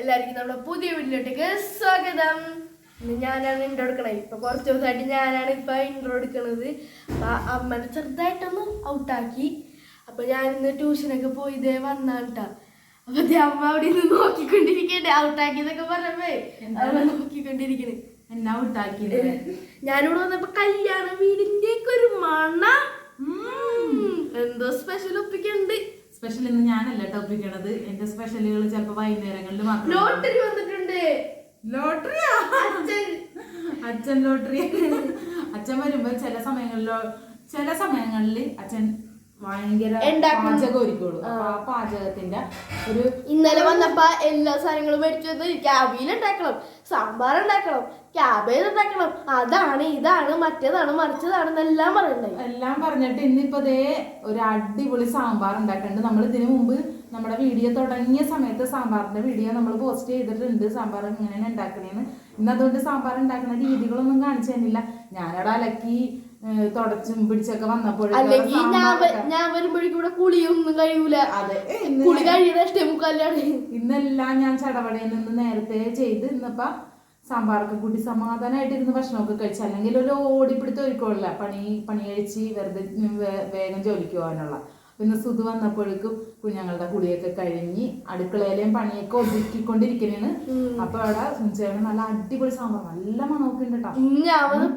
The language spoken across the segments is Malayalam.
എല്ലാവർക്കും നമ്മുടെ പുതിയ വീട്ടിലോട്ടേക്ക് സ്വാഗതം. ഇന്ന് ഞാനാണ് ഇൻട്രോ എടുക്കണത് ഇപ്പൊ കുറച്ച് ദിവസമായിട്ട് ഞാനാണ് ഇപ്പൊ ഇൻട്രോ എടുക്കണത്. അപ്പൊ അമ്മനെ ചെറുതായിട്ടൊന്ന് ഔട്ടാക്കി അപ്പൊ ഞാൻ ഇന്ന് ട്യൂഷനൊക്കെ പോയി ഇതേ വന്നാട്ടാ അപ്പൊ ദേ അമ്മ അവിടെ നിന്ന് നോക്കിക്കൊണ്ടിരിക്കണ്ടേ. ഔട്ടാക്കിയെന്നൊക്കെ പറഞ്ഞേ അമ്മ നോക്കിക്കൊണ്ടിരിക്കണ്. എന്നാ ഔട്ടാക്കിയത് ഞാനിവിടെ വന്നപ്പോ കല്യാണ വീടിന്റെ ഒരു മണ. എന്തോ സ്പെഷ്യൽ ഒപ്പിക്കണ്ട് സ്പെഷ്യൽ ഇന്ന് ഞാനല്ല ടോപ്പിക്കണത് എന്റെ സ്പെഷ്യലുകൾ ചിലപ്പോ വൈകുന്നേരങ്ങളിൽ മാത്രം ലോട്ടറി വന്നിട്ടുണ്ട്. ലോട്ടറിയാ അച്ഛൻ. അച്ഛൻ ലോട്ടറി അച്ഛൻ വരുമ്പോ ചില സമയങ്ങളിലോ ചില സമയങ്ങളിൽ അച്ഛൻ ഭയങ്കര ഉണ്ടാക്കും. പാചകം ഒരുക്കുള്ളൂ. അപ്പൊ ആ പാചകത്തിന്റെ ഒരു ഇന്നലെ വന്നപ്പോ എല്ലാ സാധനങ്ങളും മേടിച്ചു വന്ന് ഉണ്ടാക്കണം സാമ്പാർ ഉണ്ടാക്കണം ക്യാബേജ് ഉണ്ടാക്കണം. അതാണ് ഇതാണ് മറ്റേതാണ് മറിച്ചതാണ് എന്നെല്ലാം പറയണ്ടേ? എല്ലാം പറഞ്ഞിട്ട് ഇന്നിപ്പോ ദേ ഒരു അടിപൊളി സാമ്പാർ ഉണ്ടാക്കുന്നുണ്ട് നമ്മൾ ഇതിനു മുമ്പ് നമ്മുടെ വീഡിയോ തുടങ്ങിയ സമയത്ത് സാമ്പാറിന്റെ വീഡിയോ നമ്മൾ പോസ്റ്റ് ചെയ്തിട്ടുണ്ട്. സാമ്പാർ ഇങ്ങനെയാണ് ഉണ്ടാക്കണേന്ന്. ഇന്ന് അതുകൊണ്ട് സാമ്പാർ ഉണ്ടാക്കുന്ന രീതികളൊന്നും കാണിച്ചു തന്നില്ല. ഞാനവിടെ അലക്കി തുടച്ചും പിടിച്ചൊക്കെ വന്നപ്പോൾ അല്ലെങ്കിൽ ഞാൻ ഞാൻ വരുമ്പോഴേക്കും ഇവിടെ കുളിയൊന്നും കഴിയൂല. അതെ. കുളി കഴിയുടെ ഇഷ്ടം മുക്കാലാണ് ഇന്നെല്ലാം ഞാൻ ചടപടയിൽ നിന്ന് നേരത്തെ ചെയ്ത് ഇന്നിപ്പ സാമ്പാറൊക്കെ കൂട്ടി സമാധാനമായിട്ട് ഇരുന്ന് ഭക്ഷണമൊക്കെ കഴിച്ചു അല്ലെങ്കിൽ ഒരു ഓടിപ്പിടുത്ത് ഒരുക്കമില്ല പണി പണി കഴിച്ച് വെറുതെ വേഗം ജോലിക്ക് പോകാനുള്ള. പിന്നെ സുധു വന്നപ്പോഴേക്കും കുഞ്ഞുങ്ങളുടെ കുളിയൊക്കെ കഴിഞ്ഞ് അടുക്കളയിലെയും പണിയൊക്കെ ഒതുക്കിക്കൊണ്ടിരിക്കണേണ് അപ്പൊ അവിടെ സുഞ്ചേട്ടൻ നല്ല അടിപൊളി സാമ്പാർ നല്ല മണമൊക്കെ ഉണ്ട് കേട്ടോ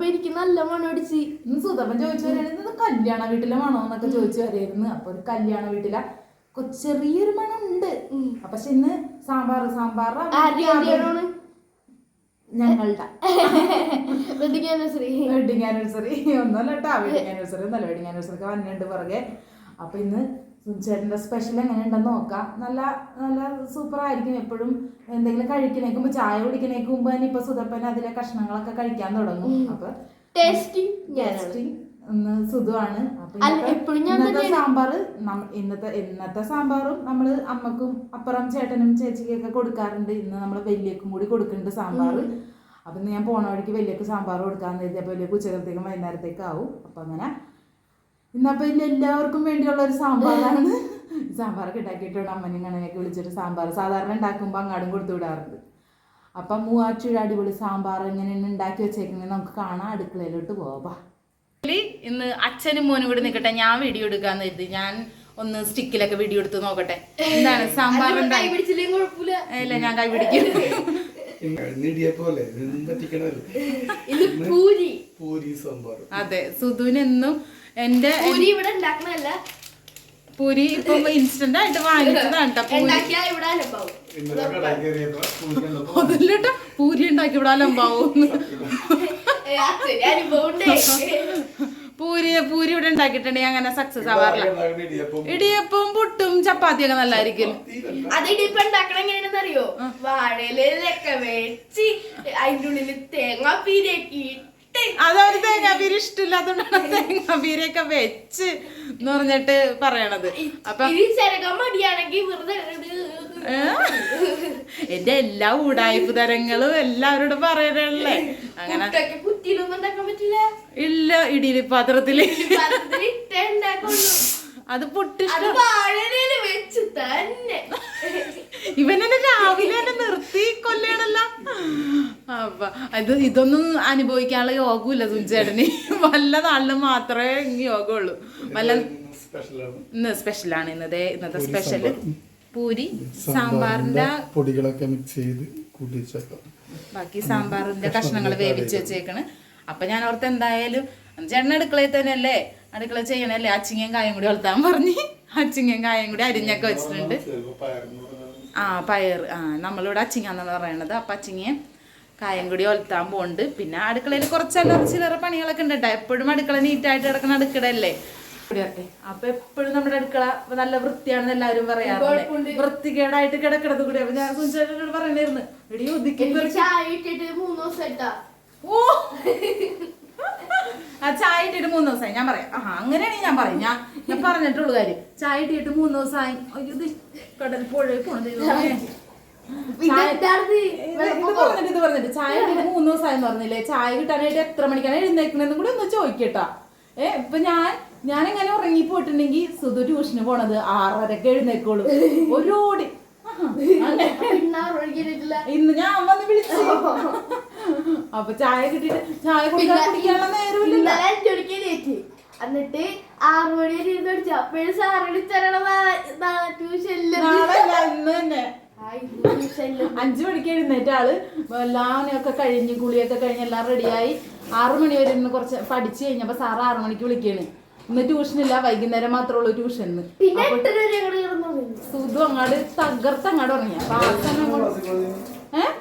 എനിക്ക് നല്ല മണം അടിച്ച്. ഇന്ന് സുധപ്പൻ ചോദിച്ചു വരായിരുന്നു കല്യാണ വീട്ടിലെ മണോ എന്നൊക്കെ ചോദിച്ചു വരായിരുന്നു. അപ്പൊ ഒരു കല്യാണ വീട്ടിലെ ചെറിയൊരു മണം ഉണ്ട്. അപ്പൊ പക്ഷെ ഇന്ന് സാമ്പാർ സാമ്പാർ ഞങ്ങളുടെ. വെഡിങ് ആനിവേഴ്സറി വെഡിങ് ആനിവേഴ്സറി ഒന്നല്ല കേട്ടോ വെഡിങ് ആനിവേഴ്സറി ഒന്നല്ല വെഡിങ് ആനിവേഴ്സറി ഒക്കെ വന്നിട്ടുണ്ട് പുറകെ. അപ്പൊ ഇന്ന് ചേട്ടന്റെ സ്പെഷ്യൽ എങ്ങനെ ഉണ്ടെന്ന് നോക്കാം. നല്ല നല്ല സൂപ്പറായിരിക്കും എപ്പോഴും. എന്തെങ്കിലും കഴിക്കണേക്ക് മുമ്പ് ചായ കുടിക്കണേക്ക് മുമ്പ് തന്നെ ഇപ്പൊ സുതപ്പൻ അതിലെ കഷ്ണങ്ങളൊക്കെ കഴിക്കാൻ തുടങ്ങും. അപ്പൊ ടേസ്റ്റി ഞാനാണ്. ടേസ്റ്റിംഗ് ഒന്ന് അപ്പൊ അല്ല, ഇന്നത്തെ- സാമ്പാർ ഇന്നത്തെ. ഇന്നത്തെ സാമ്പാറും നമ്മൾ അമ്മക്കും അപ്പുറം ചേട്ടനും ചേച്ചിക്കൊക്കെ കൊടുക്കാറുണ്ട്. ഇന്ന് നമ്മൾ വലിയക്കും കൂടി കൊടുക്കുന്നുണ്ട് സാമ്പാർ അപ്പൊ ഇന്ന് ഞാൻ പോണ വഴിക്ക് വലിയക്ക് സാമ്പാർ കൊടുക്കാന്ന് കരുതി. അപ്പൊ വലിയ ഉച്ചകത്തേക്കും വൈകുന്നേരത്തേക്കും ആവും അപ്പൊ അങ്ങനെ ഇന്നപ്പൊ ഇന്ന് എല്ലാവർക്കും വേണ്ടിയുള്ള ഒരു സാമ്പാറാണ്. സാമ്പാറൊക്കെ ഉണ്ടാക്കിയിട്ടുണ്ട്. അമ്മനും കണ്ണനെയൊക്കെ വിളിച്ചിട്ട് സാമ്പാർ. സാധാരണ ഉണ്ടാക്കുമ്പോൾ അങ്ങാടും കൊടുത്തു വിടാറുണ്ട്. അപ്പം മൂവാറ്റുഴ അടിപൊളി സാമ്പാർ ഇങ്ങനെ ഉണ്ടാക്കി വെച്ചേക്കുന്നത് നമുക്ക് കാണാം. അടുക്കളയിലോട്ട് പോവാം. ഇന്ന് അച്ഛനും മോനും കൂടി നിൽക്കട്ടെ ഞാൻ വീഡിയോ എടുക്കാന്ന് കരുതി. ഞാൻ ഒന്ന് സ്റ്റിക്കിലൊക്കെ വീഡിയോ എടുത്ത് നോക്കട്ടെ. എന്താണ്? സാമ്പാർ ഇല്ല ഞാൻ കൈ പിടിക്കും. പോലെ പറ്റിക്കണല്ലേ ഇത് പൂരി. പൂരി സാമ്പാർ. അതെ സുധുനെന്നും എന്റെ പൂരി ഇവിടെ ഉണ്ടാക്കണല്ല പൂരി ഇപ്പൊ ഇൻസ്റ്റന്റ് ആയിട്ട് വാങ്ങിച്ചതാണ് അതല്ലട്ടോ പൂരി. ഉണ്ടാക്കി ഇവിടെ അലമ്പാവും അനുഭവം പൂരി പൂരി ഇവിടെ ഉണ്ടാക്കിയിട്ടുണ്ടെങ്കിൽ അങ്ങനെ സക്സസ് ആവാറില്ല. ഇടിയപ്പം പുട്ടും ചപ്പാത്തിയൊക്കെ നല്ലതായിരിക്കും നല്ലായിരിക്കും അത് ഇടിയപ്പം ഉണ്ടാക്കണ എങ്ങനെയാണെന്ന് അറിയോ വാഴയിലൊക്കെ വെച്ച് അതിന്റെ ഉള്ളിൽ തേങ്ങ പീരക്കി ഇട്ട് തേങ്ങാപീര് ഇഷ്ടമില്ലാത്തോണ്ടാണ് തേങ്ങാപീരൊക്കെ വെച്ച് എന്ന് പറഞ്ഞിട്ട് പറയണത്. അപ്പൊ ചെരകം മടിയാണെങ്കിൽ വെറുതെ? എന്റെ എല്ലാ ഊടായ്പ തരങ്ങളും എല്ലാവരോടും പറയണല്ലേ? അങ്ങനെ കുറ്റിയിലൊന്നും ഉണ്ടാക്കാൻ പറ്റില്ല. ഇല്ല ഇടിയിൽ പാത്രത്തിൽ. പാത്രത്തിൽ ഇട്ടേ ഉണ്ടാക്കുള്ളൂ. അത് പൊട്ടിഷ്ടം. അത് വെച്ച് തന്നെ. ഇവനെന്നെ രാവിലെ തന്നെ നിർത്തി കൊല്ലണല്ലോ. അപ്പൊ ഇത് ഇതൊന്നും അനുഭവിക്കാനുള്ള യോഗമില്ല സുഞ്ചേട്ടന് വല്ല നാളിലും മാത്രമേ ഇനി യോഗമുള്ളൂ. വല്ല സ്പെഷ്യലാണ് ഇന്ന് സ്പെഷ്യലാണ് ഇന്നത്തെ ഇന്നത്തെ സ്പെഷ്യൽ പൂരി സാമ്പാറിന്റെ പൊടികളൊക്കെ മിക്സ് ചെയ്ത് കൂട്ടി വെച്ചേക്കാം. ബാക്കി സാമ്പാറിന്റെ കഷ്ണങ്ങൾ വേവിച്ച് വെച്ചേക്കണ്. അപ്പൊ ഞാൻ ഓർത്ത് എന്തായാലും ചേട്ടൻ അടുക്കളയിൽ തന്നെ അല്ലേ അടുക്കള ചെയ്യണല്ലേ? അച്ചിങ്ങയും കായും കൂടി വളർത്താൻ പറഞ്ഞു അച്ചിങ്ങയും കായും കൂടി അരിഞ്ഞൊക്കെ വെച്ചിട്ടുണ്ട്. ആ പയർ ആ നമ്മളിവിടെ അച്ചിങ്ങാന്നാണ് പറയണത്. അപ്പം അച്ചിങ്ങയും കായം കൂടി ഒലത്താൻ പോകുന്നുണ്ട് പിന്നെ അടുക്കളയിൽ കുറച്ച് അല്ലറ ചില്ലറ പണികളൊക്കെ ഉണ്ട് കേട്ടോ. എപ്പോഴും അടുക്കള നീറ്റായിട്ട് കിടക്കുന്ന അടുക്കളയല്ലേ? അപ്പൊ എപ്പോഴും നമ്മുടെ അടുക്കള നല്ല വൃത്തിയാണെന്ന് എല്ലാവരും പറയാറുണ്ട്. വൃത്തികേടായിട്ട് കിടക്കണത് കൂടി. അപ്പൊ ഞാൻ സുഞ്ചേട്ടനോട് പറയണായിരുന്നു എടി ഒതുക്കി ഓ! ആ ചായ ഇട്ടിട്ട് മൂന്ന് ദിവസമായി. ഞാൻ പറയാം. ആ അങ്ങനെയാണെങ്കിൽ ഞാൻ പറയും. ഞാൻ ഞാൻ പറഞ്ഞിട്ടുള്ളൂ കാര്യം. ചായ ഇട്ടിട്ട് മൂന്ന് ദിവസമായി. ഇത് കടൽ പുഴയിൽ പോണത്? ഇത് പറഞ്ഞിട്ട് ചായ ഇട്ടിട്ട് മൂന്ന് ദിവസമായി പറഞ്ഞില്ലേ? ചായ കിട്ടാനായിട്ട് എത്ര മണിക്കാണ് എഴുന്നേക്കണെന്നും കൂടി ഒന്ന് ചോദിക്കട്ടാ ഏ ഇപ്പൊ ഞാൻ ഞാൻ എങ്ങനെ ഉറങ്ങി പോയിട്ടുണ്ടെങ്കിൽ സുധു ട്യൂഷന് പോണത് ആറരക്ക് എഴുന്നേക്കോളൂ ഒരു ഓടി ഇന്ന് ഞാൻ വന്ന് വിളിച്ചു. അപ്പൊ ചായ കിട്ടിട്ട് ചായ കുടിക്കാനുള്ള നേരമില്ല എന്നിട്ട് ആറു മണി അപ്പോഴും അഞ്ചു മണിക്ക് എഴുന്നേറ്റ ആൾ എല്ലാവനെയൊക്കെ കഴിഞ്ഞ് കുളിയൊക്കെ കഴിഞ്ഞ് എല്ലാം റെഡിയായി ആറു മണി വരെ കുറച്ച് പഠിച്ചു കഴിഞ്ഞപ്പോ സാറ് ആറു മണിക്ക് വിളിക്കാണ്. ഇന്ന് ട്യൂഷനില്ല വൈകുന്നേരം മാത്രമേ ഉള്ളൂ ട്യൂഷൻ സുധു അങ്ങാട് തകർത്ത് അങ്ങാട് ഉറങ്ങിയ അപ്പൊ ആ സമയം കൊണ്ട് ഏഹ്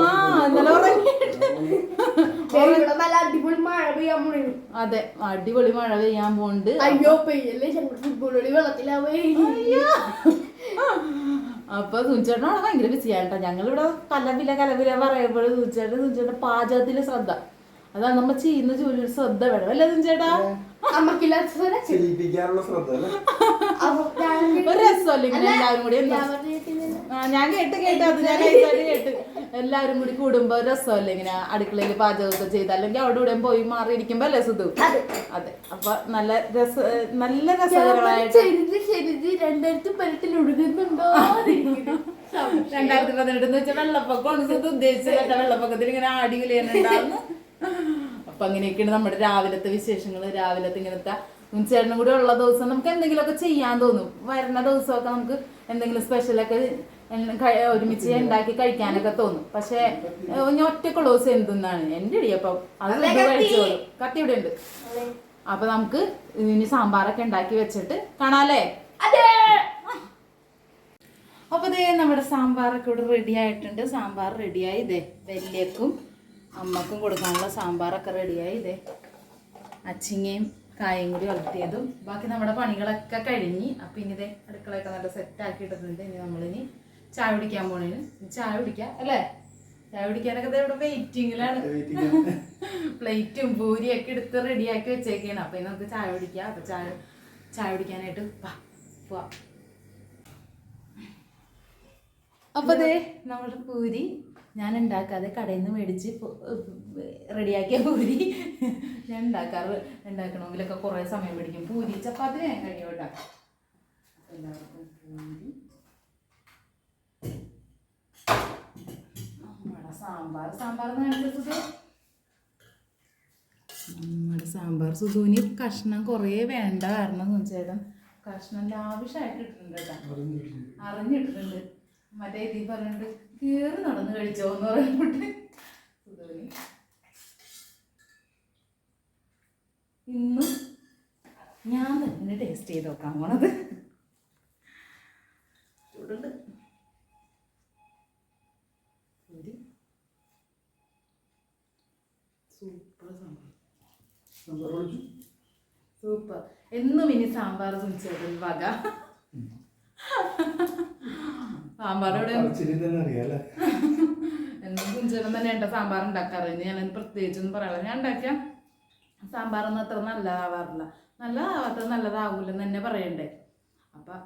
ആ ഇന്നലെ ഉറങ്ങിയിട്ട്. ഇവിടെ നല്ല അടിപൊളി മഴ പെയ്യാൻ പോണു. അതെ അടിപൊളി മഴ പെയ്യാൻ പോണ്ട് അയ്യോ പെയ്യല്ലേ ഫുട്ബോൾ കളി വെള്ളത്തിലാവേ. അപ്പൊ സുഞ്ചേട്ടനാണ് ഭയങ്കര ബിസിയായിട്ടോ ഞങ്ങളിവിടെ കലവില കലവില പറയുമ്പോൾ സുഞ്ചേട്ടൻ സുഞ്ചേട്ടൻ പാചകത്തിലെ ശ്രദ്ധ. അതാണ് നമ്മ ചെയ്യുന്ന ജോലി ശ്രദ്ധ വേണം. അല്ലേ ചേട്ടാ? ഒരു രസമല്ലേ ഇങ്ങനെ എല്ലാവരും കൂടി ഞാൻ കേട്ട് കേട്ട് അത് ഞാൻ കേട്ട്. എല്ലാരും കൂടി കൂടുമ്പോ രസമല്ലേ ഇങ്ങനെ അടുക്കളയിൽ പാചകമൊക്കെ ചെയ്ത് അല്ലെങ്കിൽ അവിടെ ഇവിടെ പോയി മാറി ഇരിക്കുമ്പോ അല്ലേ സുധു? അതെ. അപ്പൊ നല്ല രസ നല്ല രസകരമായിട്ട് രണ്ടായിരത്തി പതിനെട്ടിൽ ഒഴുകുന്നുണ്ടോ എന്നിരിക്കുന്നു. സംശയം. രണ്ടായിരത്തി പതിനെട്ട് എന്ന് വെച്ചാൽ വെള്ളപ്പൊക്കമാണ് സുധു ഉദ്ദേശിച്ചത്. വെള്ളപ്പൊക്കത്തിൽ ഇങ്ങനെ ആടി വിലയുണ്ടാവുന്നു അപ്പൊ അങ്ങനെയൊക്കെയാണ് നമ്മുടെ രാവിലത്തെ വിശേഷങ്ങൾ രാവിലത്തെ ഇങ്ങനത്തെ ചേട്ടനും കൂടി ഉള്ള ദിവസം നമുക്ക് എന്തെങ്കിലുമൊക്കെ ചെയ്യാൻ തോന്നും. വരുന്ന ദിവസമൊക്കെ നമുക്ക് എന്തെങ്കിലും സ്പെഷ്യലൊക്കെ ഒരുമിച്ച് ഉണ്ടാക്കി കഴിക്കാനൊക്കെ തോന്നും. പക്ഷേ ഞാൻ ഒറ്റക്കുള്ള ദിവസം എന്തെന്നാണ്? എന്റെ ഇടിയപ്പം അത് ഇത്. കഴിച്ചോളൂ. കത്തി ഇവിടെ ഉണ്ട്. അപ്പൊ നമുക്ക് ഇനി സാമ്പാറൊക്കെ ഉണ്ടാക്കി വെച്ചിട്ട് കാണാല്ലേ. അപ്പൊ ദേ നമ്മുടെ സാമ്പാറൊക്കെ ഇവിടെ റെഡി ആയിട്ടുണ്ട്. സാമ്പാർ റെഡിയായി ഇതേ വലിയക്കും അമ്മക്കും കൊടുക്കാനുള്ള സാമ്പാറൊക്കെ റെഡിയായി ഇതേ. അച്ചിങ്ങയും കായും കൂടി വളർത്തിയതും ബാക്കി നമ്മുടെ പണികളൊക്കെ കഴിഞ്ഞ് അപ്പം ഇനി ഇതേ അടുക്കളയൊക്കെ നല്ല സെറ്റ് ആക്കി ഇട്ടിട്ടുണ്ട്. ഇനി നമ്മളിനി ചായ കുടിക്കാൻ പോണേന്. ചായ കുടിക്കാം അല്ലേ? ചായ കുടിക്കാനൊക്കെ ദേ ഇവിടെ വെയിറ്റിങ്ങിലാണ് പ്ലേറ്റും പൂരിയൊക്കെ എടുത്ത് റെഡിയാക്കി വെച്ചേക്കാണ്. അപ്പം ഇനി നമുക്ക് ചായ കുടിക്കാം. അപ്പം ചായ ചായ കുടിക്കാനായിട്ട് വാ പോവാം. അപ്പൊ അതെ നമ്മുടെ പൂരി ഞാൻ ഉണ്ടാക്കാതെ കടയിൽ നിന്ന് മേടിച്ച് റെഡിയാക്കിയ പൂരി ഞാൻ ഉണ്ടാക്കാറ് ഉണ്ടാക്കണമെങ്കിലൊക്കെ കുറേ സമയം പിടിക്കും. പൂരി ചപ്പാത്തി ഞാൻ കഴിയും എല്ലാവർക്കും പൂരി. നമ്മുടെ സാമ്പാർ. സാമ്പാർ എന്ന് കാണിച്ചത് നമ്മുടെ സാമ്പാർ സുധുവിന് കഷ്ണം കുറേ വേണ്ട കാരണം ചേട്ടൻ കഷ്ണം ലാവിഷായിട്ട് ഇട്ടിട്ടുണ്ട് കേട്ടോ. അറിഞ്ഞിട്ടിട്ടുണ്ട്. മറ്റേ ഇതി പറഞ്ഞിട്ട് കീറി നടന്ന് കഴിച്ചോ എന്ന് പറയുമ്പോട്ട് സുധോനി ഇന്ന് ഞാൻ തന്നെ ടേസ്റ്റ് ചെയ്ത് നോക്കാൻ പോണത്. ചൂടുണ്ട്. ഒരു സൂപ്പർ സൂപ്പർ എന്നും ഇനി സാമ്പാർ തുണിച്ചേട്ടൻ വക അറിയാലേ എന്നും കുഞ്ചേട്ടൻ തന്നെ ഏട്ട സാമ്പാർ ഉണ്ടാക്കാറ്. ഞാൻ പ്രത്യേകിച്ചൊന്നും പറയാനില്ല ഞാൻ ഉണ്ടാക്കിയ സാമ്പാറൊന്നും അത്ര നല്ലതാവാറില്ല. നല്ലതാവാത്തത് നല്ലതാവൂലെന്ന് തന്നെ പറയണ്ടേ. അപ്പം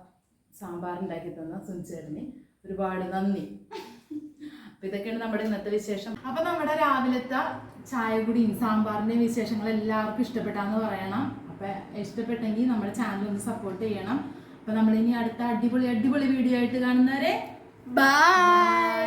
സാമ്പാർ ഉണ്ടാക്കി തന്ന സുനിച്ചേട്ടന് ഒരുപാട് നന്ദി. അപ്പം ഇതൊക്കെയാണ് നമ്മുടെ ഇന്നത്തെ വിശേഷം. അപ്പം നമ്മുടെ രാവിലത്തെ ചായ കുടിയും സാമ്പാറിന്റെയും വിശേഷങ്ങൾ എല്ലാവർക്കും ഇഷ്ടപ്പെട്ടാന്ന് പറയണം. അപ്പം ഇഷ്ടപ്പെട്ടെങ്കിൽ നമ്മുടെ ചാനൽ ഒന്ന് സപ്പോർട്ട് ചെയ്യണം. അപ്പം നമ്മളിനി അടുത്ത അടിപൊളി അടിപൊളി വീഡിയോ ആയിട്ട് കാണുന്നവരെ. ബൈ